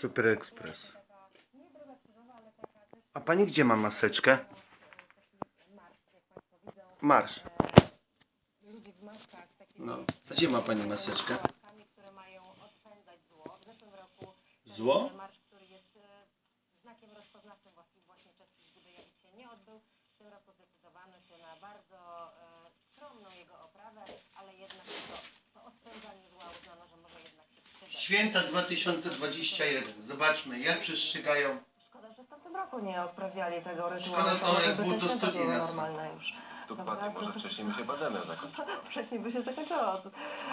Super Express. A pani gdzie ma maseczkę? Marsz. ludzi w maskach, takimi No, a gdzie ma pani maseczkę? zło. W zeszłym roku ten Zło? marsz, który jest znakiem rozpoznawczym właśnie, właśnie czeskich Zgubiejowicz się nie odbył. W tym roku zdecydowano się na bardzo e, skromną jego oprawę, ale jednak to, to odpędzanie zła uznano, że może jednak się przydać. Święta 2021. Zobaczmy, jak przestrzegają. Szkoda, że w tamtym roku nie odprawiali tego rytuału, Szkoda, to jak by wód te do studni nas- normalne już. Dokładnie, Dobra, może to- wcześniej by się pandemia zakończyła. Wcześniej by się zakończyło od,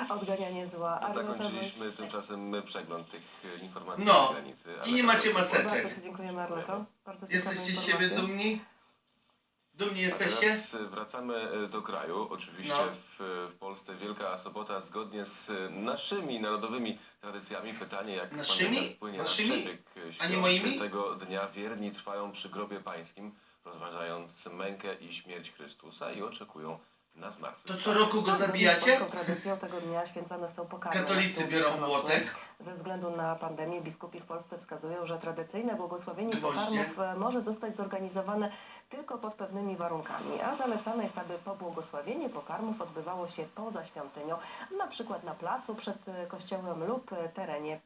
odganianie zła. A Zakończyliśmy tymczasem przegląd tych e, informacji No. na granicy. I nie macie Bardzo maseczek. Ci dziękujemy, Arleto. Bardzo ciekawe Jesteście z siebie informacje. dumni? Dumni A jesteście? teraz e, wracamy e, do kraju. Oczywiście No. w, w Polsce Wielka Sobota zgodnie z e, naszymi narodowymi tradycjami. Pytanie, jak Naszymi? wpłynie Waszymi? na przebieg A nie świąt moimi? Tego dnia wierni trwają przy grobie pańskim, rozważając mękę i śmierć Chrystusa i oczekują na To co roku go z zabijacie? polską tradycją tego dnia święcone są pokarmy. Katolicy biorą młotek. Ze względu na pandemię biskupi w Polsce wskazują, że tradycyjne błogosławienie Gwoździe. pokarmów e, może zostać zorganizowane tylko pod pewnymi warunkami, a zalecane jest, aby pobłogosławienie pokarmów odbywało się poza świątynią, na przykład na placu przed e, kościołem lub e, terenie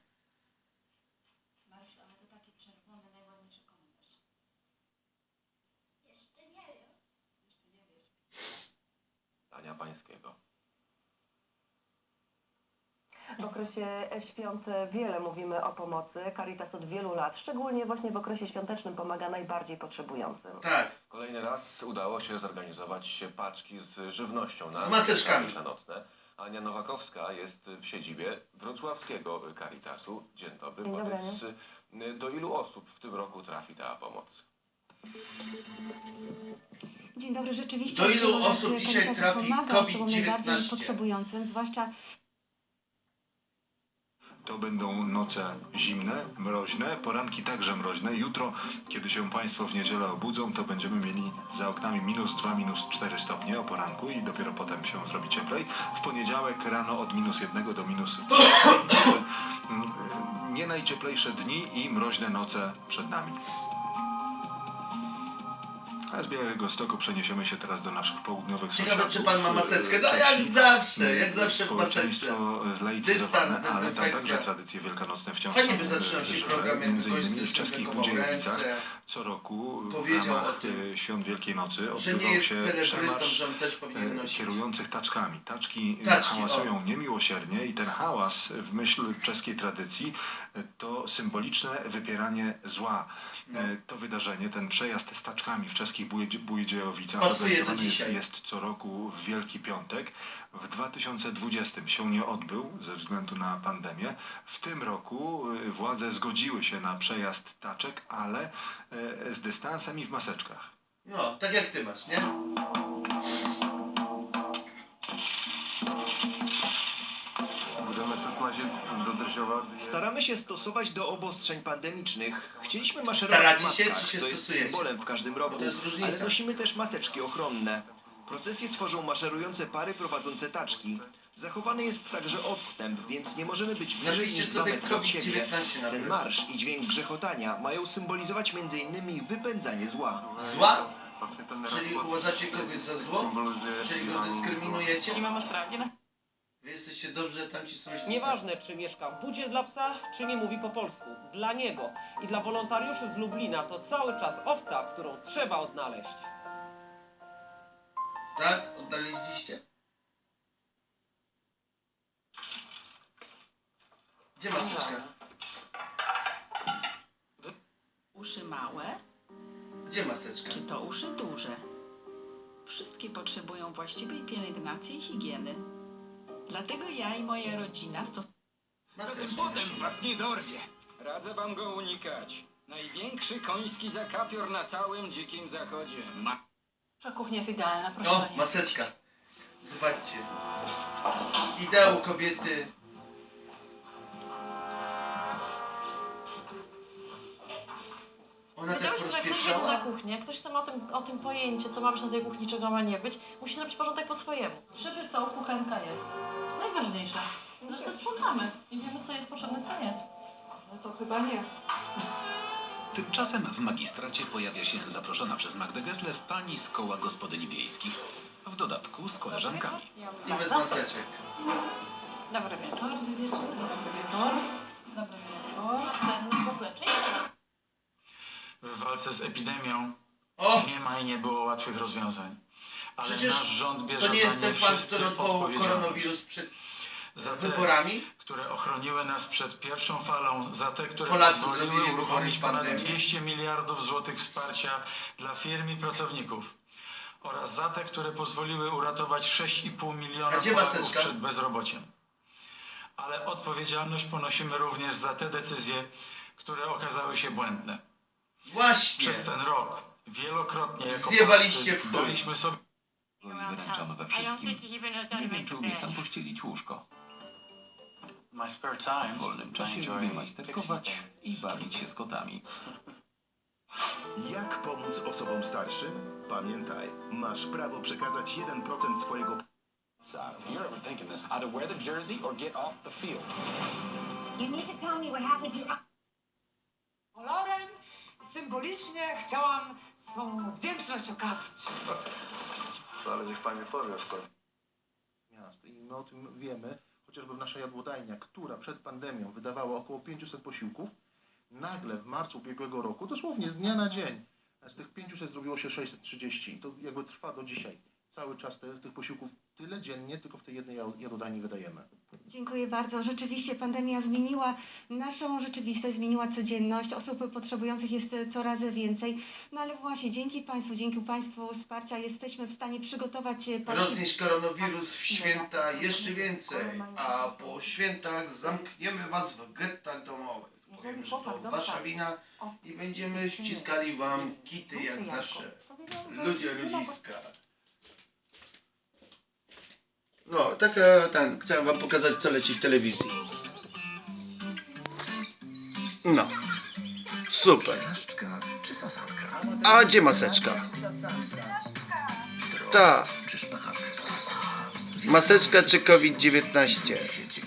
Dania pańskiego. W okresie świąt wiele mówimy o pomocy. Caritas od wielu lat, szczególnie właśnie w okresie świątecznym, pomaga najbardziej potrzebującym. Tak. Kolejny raz udało się zorganizować paczki z żywnością na Z maseczkami. nocne. Ania Nowakowska jest w siedzibie wrocławskiego Caritasu. Dzień dobry. Dzień dobry, Powiedz, y, do ilu osób w tym roku trafi ta pomoc? Dzień dobry, rzeczywiście. Do ilu osób dzisiaj trafi pomaga osobom najbardziej COVID-19? potrzebującym, zwłaszcza To będą noce zimne, mroźne, poranki także mroźne. Jutro, kiedy się Państwo w niedzielę obudzą, to będziemy mieli za oknami minus 2, minus 4 stopnie o poranku i dopiero potem się zrobi cieplej. W poniedziałek rano od minus 1 do minus 3. Nie najcieplejsze dni i mroźne noce przed nami. A z Białego Stoku przeniesiemy się teraz do naszych południowych Ciekawe, czy sąsiadów. pan ma maseczkę? No jak zawsze, jak zawsze w maseczce. Społeczeństwo zlaicyzowane, Dystans, ale tam dezynfekcja. także tradycje wielkanocne wciąż Fajnie by zaczynał się program, jakby Między innymi w czeskich zdezynfekował ręce, co roku w Powiedział ramach o tym, e, świąt Wielkiej Nocy że nie odbywał jest się celebrytą, przemarsz że on też powinien e, nosić. kierujących taczkami. Taczki, e, Taczki, hałasują niemiłosiernie i ten hałas w myśl czeskiej tradycji e, to symboliczne wypieranie zła. No. E, To wydarzenie, ten przejazd z taczkami w czeskich Buj- Bujdziejowicach Pasuje do organizowany jest, dzisiaj. jest co roku w Wielki Piątek. W 2020 się nie odbył ze względu na pandemię. W tym roku y, władze zgodziły się na przejazd taczek, ale y, z dystansem i w maseczkach. No, tak jak ty masz, nie? Staramy się stosować do obostrzeń pandemicznych. Chcieliśmy maszerować Staracie w się, maskach, czy się co jest stosujecie? symbolem w każdym roku, to jest różnica. ale nosimy też maseczki ochronne. Procesję tworzą maszerujące pary prowadzące taczki. Zachowany jest także odstęp, więc nie możemy być bliżej Napiszcie niż dwa sobie metry od siebie. COVID-19 na Ten marsz i dźwięk grzechotania mają symbolizować m.in. wypędzanie zła. Zła? Czyli uważacie kogoś za zło? Czyli go dyskryminujecie? Nie mam ostrawki. Wy jesteście dobrze, tamci są źli. Nieważne, czy mieszka w budzie dla psa, czy nie mówi po polsku. Dla niego i dla wolontariuszy z Lublina to cały czas owca, którą trzeba odnaleźć. Tak? Odnaleźliście? Gdzie maseczka? Uszy małe, Gdzie maseczka? czy to uszy duże? Wszystkie potrzebują właściwej pielęgnacji i higieny. Dlatego ja i moja rodzina stosujemy Maseczka. was nie dorwie. Radzę wam go unikać. Największy koński zakapior na całym dzikim zachodzie. Ma Nasza kuchnia jest idealna, proszę O, pani. maseczka. Zobaczcie. Ideał kobiety. Ona tak że jak ktoś jedzie na porozpieprzała? kuchnię, ktoś tam ma o tym, o tym pojęcie, co ma być na tej kuchni, czego ma nie być, musi zrobić porządek po swojemu. Szyby są, kuchenka jest. Najważniejsze. Resztę sprzątamy i wiemy, co jest potrzebne, co nie. No to chyba nie. Tymczasem w magistracie pojawia się zaproszona przez Magdę Gessler pani z koła gospodyni wiejskich. W dodatku z koleżankami. I bez maseczek. Dobry wieczór. Dobry wieczór. Dobry wieczór. Dobry wieczór. Ten w ogóle czyjś? W walce z epidemią O! nie ma i nie było łatwych rozwiązań. Ale Przecież nasz rząd bierze To nie za jest nie ten pan, wszystkie który odwołał odpowiedzialność. koronawirus przed Za te, wyborami? które ochroniły nas przed pierwszą falą, za te, które Polacy pozwoliły zrobili uruchomić ponad pandemię. 200 miliardów złotych wsparcia dla firm i pracowników. Oraz za te, które pozwoliły uratować 6,5 miliona A gdzie Polaków maseczka? przed bezrobociem. Ale odpowiedzialność ponosimy również za te decyzje, które okazały się błędne. Właśnie! Przez ten rok wielokrotnie jako Zjebaliście Polacy w chuj. daliśmy sobie I wyręczamy we wszystkim. Nie wiem, czy umie sam pościelić łóżko. my spare time. W wolnym czasie lubię majsterkować i bawić się z kotami. Jak pomóc osobom starszym? Pamiętaj, masz prawo przekazać 1% swojego You're overthinking this. Either wear the jersey or get off the field. You need to tell me what happened to you. Symbolicznie chciałam swą wdzięczność okazać. Ale niech pani powie w końcu. Miast. I my o tym wiemy, chociażby nasza jadłodajnia, która przed pandemią wydawała około 500 posiłków, nagle w marcu ubiegłego roku, dosłownie z dnia na dzień, z tych 500 zrobiło się 630. I to jakby trwa do dzisiaj. Cały czas te, tych posiłków tyle dziennie, tylko w tej jednej jad- jadłodajni wydajemy. Dziękuję bardzo. Rzeczywiście pandemia zmieniła naszą rzeczywistość, zmieniła codzienność. Osób potrzebujących jest coraz więcej. No ale właśnie dzięki Państwu, dzięki Państwu wsparcia jesteśmy w stanie przygotować e. Roznieść koronawirus w święta jeszcze więcej, a po świętach zamkniemy was w gettach domowych. Powiem, że to wasza wina i będziemy wciskali wam kity jak zawsze. Ludzie ludziska. No, taka, ten, chcę wam pokazać co leci w telewizji. No. Super. czy? A gdzie maseczka? Ta. Czy? Maseczka czy COVID-19? Ciekawe.